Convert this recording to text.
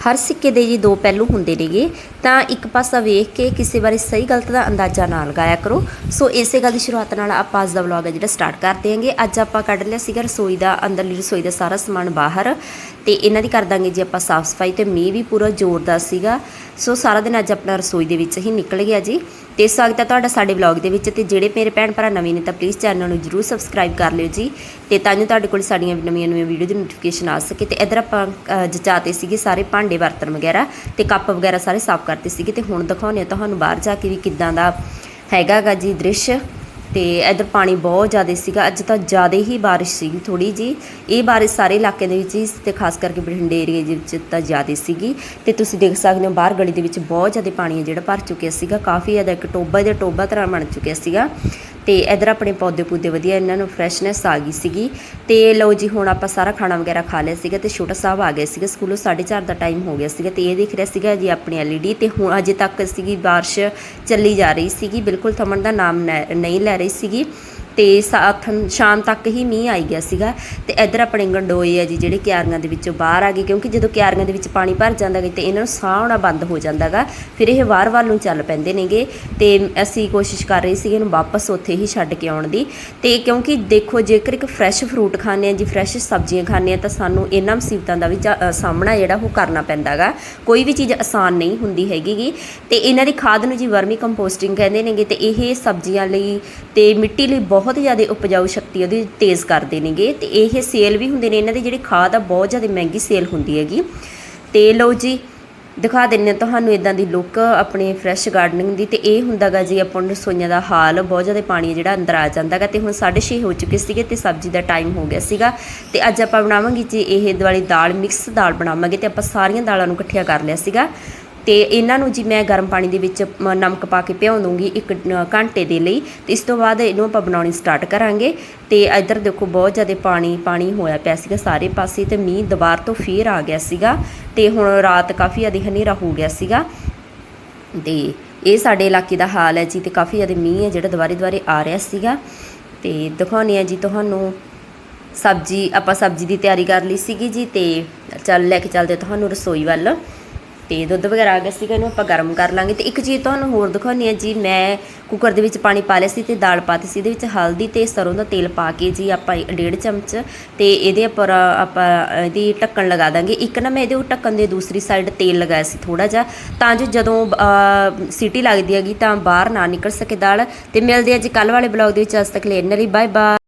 ਹਰ ਸਿੱਕੇ ਦੇ ਜੀ ਦੋ ਪਹਿਲੂ ਹੁੰਦੇ ਨੇਗੇ। ਤਾਂ ਇੱਕ ਪਾਸਾ ਵੇਖ ਕੇ ਕਿਸੇ ਬਾਰੇ ਸਹੀ ਗਲਤ ਦਾ ਅੰਦਾਜ਼ਾ ਨਾ ਲਗਾਇਆ ਕਰੋ। ਸੋ ਇਸੇ ਗੱਲ ਦੀ ਸ਼ੁਰੂਆਤ ਨਾਲ ਆਪਾਂ ਅੱਜ ਦਾ ਵਲੌਗ ਹੈ ਜਿਹੜਾ ਸਟਾਰਟ ਕਰਦੇ ਹਾਂਗੇ ਅੱਜ ਆਪਾਂ ਕੱਢ ਲਿਆ ਸੀਗਾ ਰਸੋਈ ਦਾ, ਅੰਦਰਲੀ ਰਸੋਈ ਦਾ ਸਾਰਾ ਸਮਾਨ ਬਾਹਰ। ਤੇ ਇਹਨਾਂ ਦੀ ਕਰ ਦਾਂਗੇ ਜੀ ਆਪਾਂ ਸਾਫ਼ ਸਫ਼ਾਈ ਤੇ ਮੀਂਹ ਵੀ ਪੂਰਾ ਜ਼ੋਰਦਾਰ ਸੀਗਾ। ਸੋ ਸਾਰਾ ਦਿਨ ਅੱਜ ਆਪਣਾ ਰਸੋਈ ਦੇ ਵਿੱਚ ਹੀ ਨਿਕਲ ਗਿਆ ਜੀ। ਤੇ ਸਵਾਗਤ ਹੈ ਤੁਹਾਡਾ ਸਾਡੇ ਵਲੌਗ ਦੇ ਵਿੱਚ ਤੇ ਜਿਹੜੇ ਮੇਰੇ ਭੈਣ ਭਰਾ ਨਵੇਂ ਨੇ ਤਾਂ ਪਲੀਜ਼ ਚੈਨਲ ਨੂੰ ਜਰੂਰ ਸਬਸਕ੍ਰਾਈਬ ਕਰ ਲਿਓ ਜੀ ਤੇ ਤਾਂ ਜੋ ਤੁਹਾਡੇ ਕੋਲ ਸਾਡੀਆਂ ਨਵੀਆਂ ਨਵੀਆਂ ਵੀਡੀਓ ਦੀ ਨੋਟੀਫਿਕੇਸ਼ਨ ਆ ਸਕੇ ਤੇ ਇਧਰ ਆਪਾਂ ਜਚਾਤੇ ਸੀਗੇ ਸਾਰੇ ਭਾਂਡੇ ਬਰਤਨ ਵਗੈਰਾ ਤੇ ਕੱਪ ਵਗੈਰਾ ਸਾਰੇ ਸਾਫ਼ ਕਰਤੇ ਸੀਗੇ ਤੇ ਹੁਣ ਦਿਖਾਉਂਦੇ ਹਾਂ ਤੁਹਾਨੂੰ ਬਾਹਰ ਜਾ ਕੇ ਵੀ ਕਿੱਦਾਂ ਦਾ ਹੈਗਾਗਾ ਜੀ ਦ੍ਰਿਸ਼। ਅਤੇ ਇੱਧਰ ਪਾਣੀ ਬਹੁਤ ਜ਼ਿਆਦਾ ਸੀਗਾ। ਅੱਜ ਤਾਂ ਜ਼ਿਆਦਾ ਹੀ ਬਾਰਿਸ਼ ਸੀਗੀ ਥੋੜੀ ਜੀ ਇਹ ਬਾਰਿਸ਼ ਸਾਰੇ ਇਲਾਕੇ ਦੇ ਵਿੱਚ ਹੀ ਤੇ ਖਾਸ ਕਰਕੇ ਬਠਿੰਡੇ ਏਰੀਏ ਦੇ ਵਿੱਚ ਤਾਂ ਜ਼ਿਆਦਾ ਸੀਗੀ। ਤੇ ਤੁਸੀਂ ਦੇਖ ਸਕਦੇ ਹੋ ਬਾਹਰ ਗਲੀ ਦੇ ਵਿੱਚ ਬਹੁਤ ਜ਼ਿਆਦਾ ਪਾਣੀ ਹੈ ਜਿਹੜਾ ਭਰ ਚੁੱਕਿਆ ਸੀਗਾ। ਕਾਫੀ ਜ਼ਿਆਦਾ ਇੱਕ ਟੋਬਾ ਦੇ ਟੋਬਾ ਤਰ੍ਹਾਂ ਬਣ ਚੁੱਕਿਆ ਸੀਗਾ। ਤੇ ਇਧਰ ਆਪਣੇ ਪੌਦੇ ਪੂਦੇ ਵਧੀਆ, ਇਹਨਾਂ ਨੂੰ ਫਰੈਸ਼ਨੈਸ ਆ ਗਈ ਸੀਗੀ। ਤੇ ਲਓ ਜੀ, ਹੁਣ ਆਪਾਂ ਸਾਰਾ ਖਾਣਾ ਵਗੈਰਾ ਖਾ ਲਿਆ ਸੀਗਾ ਤੇ ਛੋਟਾ ਸਾਹਿਬ ਆ ਗਿਆ ਸੀਗਾ ਸਕੂਲੋਂ 4:30 ਦਾ ਟਾਈਮ ਹੋ ਗਿਆ ਸੀਗਾ ਤੇ ਇਹ ਦੇਖ ਰਿਹਾ ਸੀਗਾ ਜੀ ਆਪਣੀ ਐਲਈਡੀ ਤੇ ਹੁਣ ਅਜੇ ਤੱਕ ਸੀਗੀ ਬਾਰਿਸ਼ ਚੱਲੀ ਜਾ ਰਹੀ ਸੀਗੀ, ਬਿਲਕੁਲ ਥਮਣ ਦਾ ਨਾਮ ਨੈ- ਨਹੀਂ ਲੈ ਰਹੀ ਸੀਗੀ। ਤੇ ਸਾਥ ਸ਼ਾਮ ਤੱਕ ਹੀ ਮੀਂਹ ਆਈ ਗਿਆ ਸੀਗਾ। ਤੇ ਇੱਧਰ ਆਪਣੇ ਗੰਡੋਏ ਆ ਜੀ, ਜਿਹੜੇ ਕਿਆਰੀਆਂ ਦੇ ਵਿੱਚੋਂ ਬਾਹਰ ਆ ਗਏ, ਕਿਉਂਕਿ ਜਦੋਂ ਕਿਆਰੀਆਂ ਦੇ ਵਿੱਚ ਪਾਣੀ ਭਰ ਜਾਂਦਾ ਗਾ ਤੇ ਇਹਨਾਂ ਨੂੰ ਸਾਹ ਆਉਣਾ ਬੰਦ ਹੋ ਜਾਂਦਾਗਾ ਫਿਰ ਇਹ ਵਾਰ ਵੱਲ ਨੂੰ ਚੱਲ ਪੈਂਦੇ ਨੇਗੇ। ਤੇ ਅਸੀਂ ਕੋਸ਼ਿਸ਼ ਕਰ ਰਹੇ ਸੀਗੇ ਇਹਨੂੰ ਵਾਪਸ ਉੱਥੇ ਹੀ ਛੱਡ ਕੇ ਆਉਣ ਦੀ। ਤੇ ਕਿਉਂਕਿ ਦੇਖੋ, ਜੇਕਰ ਇੱਕ ਫਰੈਸ਼ ਫਰੂਟ ਖਾਂਦੇ ਆ ਜੀ ਫਰੈਸ਼ ਸਬਜ਼ੀਆਂ ਖਾਂਦੇ ਆ, ਤਾਂ ਸਾਨੂੰ ਇਹਨਾਂ ਮੁਸੀਬਤਾਂ ਦਾ ਵੀ ਜਾ- ਸਾਹਮਣਾ ਜਿਹੜਾ ਉਹ ਕਰਨਾ ਪੈਂਦਾਗਾ ਕੋਈ ਵੀ ਚੀਜ਼ ਆਸਾਨ ਨਹੀਂ ਹੁੰਦੀ ਹੈਗੀਗੀ ਤੇ ਇਹਨਾਂ ਦੀ ਖਾਦ ਨੂੰ ਜੀ ਵਰਮੀ ਕੰਪੋਸਟਿੰਗ ਕਹਿੰਦੇ ਨੇਗੇ ਤੇ ਇਹ ਸਬਜ਼ੀਆਂ ਲਈ ਤੇ ਮਿੱਟੀ ਲਈ ਬਹੁਤ ਬਹੁਤ ਜ਼ਿਆਦਾ ਉਪਜਾਊ ਸ਼ਕਤੀ ਉਹਦੀ ਤੇਜ਼ ਕਰਦੇ ਨੇਗੇ ਤੇ ਇਹ ਸੇਲ ਵੀ ਹੁੰਦੇ ਨੇ, ਇਹਨਾਂ ਦੀ ਜਿਹੜੀ ਖਾਦ ਆ ਬਹੁਤ ਜ਼ਿਆਦਾ ਮਹਿੰਗੀ ਸੇਲ ਹੁੰਦੀ ਹੈਗੀ। ਤੇ ਲਓ ਜੀ, ਦਿਖਾ ਦਿੰਨੇ ਤੁਹਾਨੂੰ ਇਦਾਂ ਦੀ ਲੁੱਕ ਆਪਣੇ ਫਰੈਸ਼ ਗਾਰਡਨਿੰਗ ਦੀ ਤੇ ਇਹ ਹੁੰਦਾਗਾ ਜੀ ਆਪਾਂ ਨੂੰ ਰਸੋਈਆਂ ਦਾ ਹਾਲ, ਬਹੁਤ ਜ਼ਿਆਦਾ ਪਾਣੀ ਜਿਹੜਾ ਅੰਦਰ ਆ ਜਾਂਦਾਗਾ ਤੇ ਹੁਣ 6:30 ਹੋ ਚੁੱਕੇ ਸੀਗੇ ਤੇ ਸਬਜ਼ੀ ਦਾ ਟਾਈਮ ਹੋ ਗਿਆ ਸੀਗਾ। ਤੇ ਅੱਜ ਆਪਾਂ ਬਣਾਵਾਂਗੇ ਜੀ ਇਹ ਦਿਵਾਲੀ ਦਾਲ ਮਿਕਸ ਦਾਲ ਬਣਾਵਾਂਗੇ ਤੇ ਆਪਾਂ ਸਾਰੀਆਂ ਦਾਲਾਂ ਨੂੰ ਇਕੱਠੀਆਂ ਕਰ ਲਿਆ ਸੀਗਾ। ਤੇ ਇਹਨਾਂ ਨੂੰ ਜੀ ਮੈਂ ਗਰਮ ਪਾਣੀ ਦੇ ਵਿੱਚ ਨਮਕ ਪਾ ਕੇ ਭਿਉਂ ਦੂੰਗੀ ਇੱਕ ਘੰਟੇ ਦੇ ਲਈ। ਤੇ ਇਸ ਤੋਂ ਬਾਅਦ ਇਹਨੂੰ ਆਪਾਂ ਬਣਾਉਣੀ ਸਟਾਰਟ ਕਰਾਂਗੇ। ਤੇ ਇੱਧਰ ਦੇਖੋ ਬਹੁਤ ਜ਼ਿਆਦਾ ਪਾਣੀ ਪਾਣੀ ਹੋਇਆ ਪਿਆ ਸੀਗਾ ਸਾਰੇ ਪਾਸੇ ਤੇ ਮੀਂਹ ਦੁਬਾਰ ਤੋਂ ਫੇਰ ਆ ਗਿਆ ਸੀਗਾ। ਤੇ ਹੁਣ ਰਾਤ ਕਾਫੀ ਜ਼ਿਆਦਾ ਹਨੇਰਾ ਹੋ ਗਿਆ ਸੀਗਾ। ਤੇ ਇਹ ਸਾਡੇ ਇਲਾਕੇ ਦਾ ਹਾਲ ਹੈ ਜੀ ਤੇ ਕਾਫੀ ਜ਼ਿਆਦਾ ਮੀਂਹ ਹੈ ਜਿਹੜਾ ਦੁਬਾਰੇ ਦੁਬਾਰੇ ਆ ਰਿਹਾ ਸੀਗਾ। ਤੇ ਦਿਖਾਉਂਦੇ ਆ ਜੀ ਤੁਹਾਨੂੰ ਸਬਜ਼ੀ, ਆਪਾਂ ਸਬਜ਼ੀ ਦੀ ਤਿਆਰੀ ਕਰ ਲਈ ਸੀਗੀ ਜੀ ਤੇ ਚੱਲ ਲੈ ਕੇ ਚੱਲਦੇ ਤੁਹਾਨੂੰ ਰਸੋਈ ਵੱਲ। ਤੇ ਦੁੱਧ ਵਗੈਰਾ ਆ ਗਿਆ ਸੀਗਾ, ਇਹਨੂੰ ਆਪਾਂ ਗਰਮ ਕਰ ਲਾਂਗੇ। ਤੇ ਇੱਕ ਚੀਜ਼ ਤੁਹਾਨੂੰ ਹੋਰ ਦਿਖਾਉਣੀ ਹੈ ਜੀ, ਮੈਂ ਕੁੱਕਰ ਦੇ ਵਿੱਚ ਪਾਣੀ ਪਾ ਲਿਆ ਸੀ ਤੇ ਦਾਲ ਪਾਤੀ ਸੀ, ਇਹਦੇ ਵਿੱਚ ਹਲਦੀ ਤੇ ਸਰੋਂ ਦਾ ਤੇਲ ਪਾ ਕੇ ਜੀ ਆਪਾਂ ਡੇਢ ਚਮਚ ਤੇ ਇਹਦੇ ਉੱਪਰ ਆਪਾਂ ਇਹਦੀ ਢੱਕਣ ਲਗਾ ਦਾਂਗੇ। ਇੱਕ ਨਾ ਮੈਂ ਇਹਦੇ ਉੱਪਰ ਢੱਕਣ ਦੇ ਦੂਸਰੀ ਸਾਈਡ ਤੇਲ ਲਗਾਇਆ ਸੀ ਥੋੜਾ ਜਿਹਾ, ਤਾਂ ਜੋ ਜਦੋਂ ਸੀਟੀ ਲੱਗਦੀ ਹੈਗੀ ਤਾਂ ਬਾਹਰ ਨਾ ਨਿਕਲ ਸਕੇ ਦਾਲ। ਤੇ ਮਿਲਦੇ ਆ ਜੀ ਕੱਲ ਵਾਲੇ ਬਲੌਗ ਦੇ ਵਿੱਚ, ਅੱਜ ਤੱਕ ਲਈ ਇੰਨਾ ਲਈ ਬਾਏ ਬਾਏ